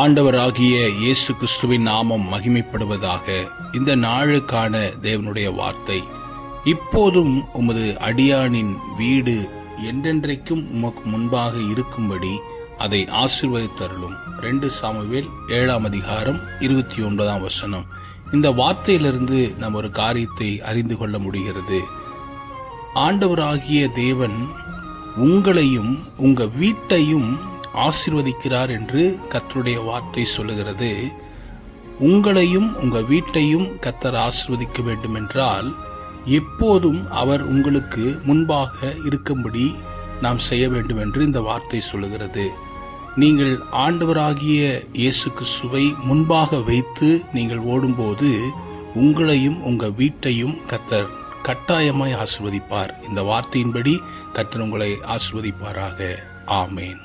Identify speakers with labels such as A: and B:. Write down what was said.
A: ஆண்டவராகிய இயேசு கிறிஸ்துவின் நாமம் மகிமைப்படுவதாக இந்த நாளுக்கான தேவனுடைய வார்த்தை. இப்போதும் உமது அடியானின் வீடு என்றென்றைக்கும் உமக்கு முன்பாக இருக்கும்படி அதை ஆசீர்வதித்தருளும். ரெண்டு சாமுவேல் ஏழாம் அதிகாரம் இருபத்தி ஒன்பதாம் வசனம். இந்த வார்த்தையிலிருந்து நாம் ஒரு காரியத்தை அறிந்து கொள்ள முடிகிறது. ஆண்டவராகிய தேவன் உங்களையும் உங்க வீட்டையும் ஆசிர்வதிக்கிறார் என்று கத்தருடைய வார்த்தை சொல்லுகிறது. உங்களையும் உங்கள் வீட்டையும் கத்தர் ஆசிர்வதிக்க வேண்டுமென்றால் எப்போதும் அவர் உங்களுக்கு முன்பாக இருக்கும்படி நாம் செய்ய வேண்டும் என்று இந்த வார்த்தை சொல்லுகிறது. நீங்கள் ஆண்டவராகிய இயேசு கிறிஸ்துவை முன்பாக வைத்து நீங்கள் ஓடும்போது உங்களையும் உங்கள் வீட்டையும் கத்தர் கட்டாயமாய் ஆசிர்வதிப்பார். இந்த வார்த்தையின்படி கத்தர் உங்களை ஆசிர்வதிப்பாராக. ஆமேன்.